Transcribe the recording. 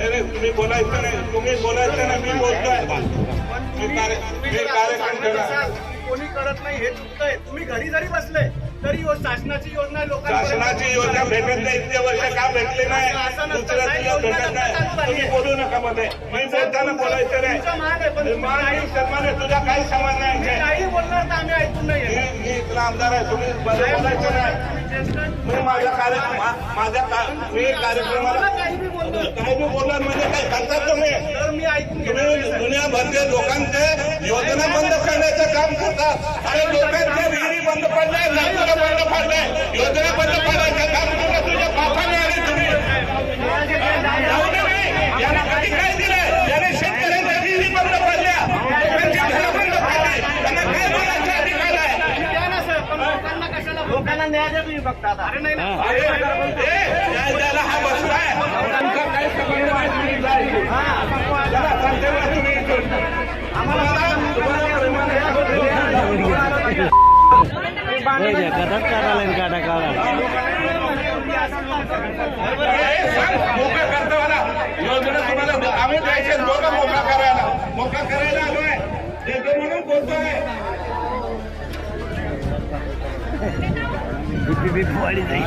तुम्ही बोलायचं नाही. तुम्ही बोलायचं नाही मी बोलतोय. मी कार्यक्रम. असाल, कोणी करत नाही हे चुकतंय. तुम्ही घरी जरी बसले तरी शासनाची योजना लोकांपर्यंत शासनाची योजना भेटत नाही इतके वर्ष का भेटली नाही? भेटत नाही. बोलू नका मध्ये. मी बोलताना बोलायचं नाही. मान सन्मान आहे तुझा काही समान नाही. काही बोलणार तर आम्ही ऐकून नाही मी इथला आमदार आहे तुम्ही बोलायचं नाही. मी माझ्या कार्य मा- माझ्या मी कार्यक्रमाला मला काही बी बोलतो काही बी बोलणार म्हणजे काय करतात तुम्ही तर मी ऐकून घेणार तुम्ही दुनियाभरचे लोकांचे योजना बंद करण्याचं काम करतात. अरे लोकांच्या विहिरी बंद पडल्या नागपूर बंद पडल्या योजना बंद पडायचं काम केलं तुझ्या बापाने आणि तुम्ही. याला कधी काय दिलं याने शेतकऱ्यांच्या विहिरी बंद पडल्या लोकांची घरं बंद पडली त्यांना काय बोलायचा अधिकार आहे? लोकांना कशाला लोकांना न्याय द्या तुम्ही आता अरे नाही हा बसलाय तुमचा काही संबंध नाही तुम्ही जा इथून. चला, चालतंय बा तुम्ही इथून. तुम्हाला तुम्हाला प्रेमाने कथाच काढायला काटा काढा योजना तुम्हाला आम्ही द्यायचे मोका करायला मोका करायला आलोय देतो म्हणून बोलतोय वाढी जाईल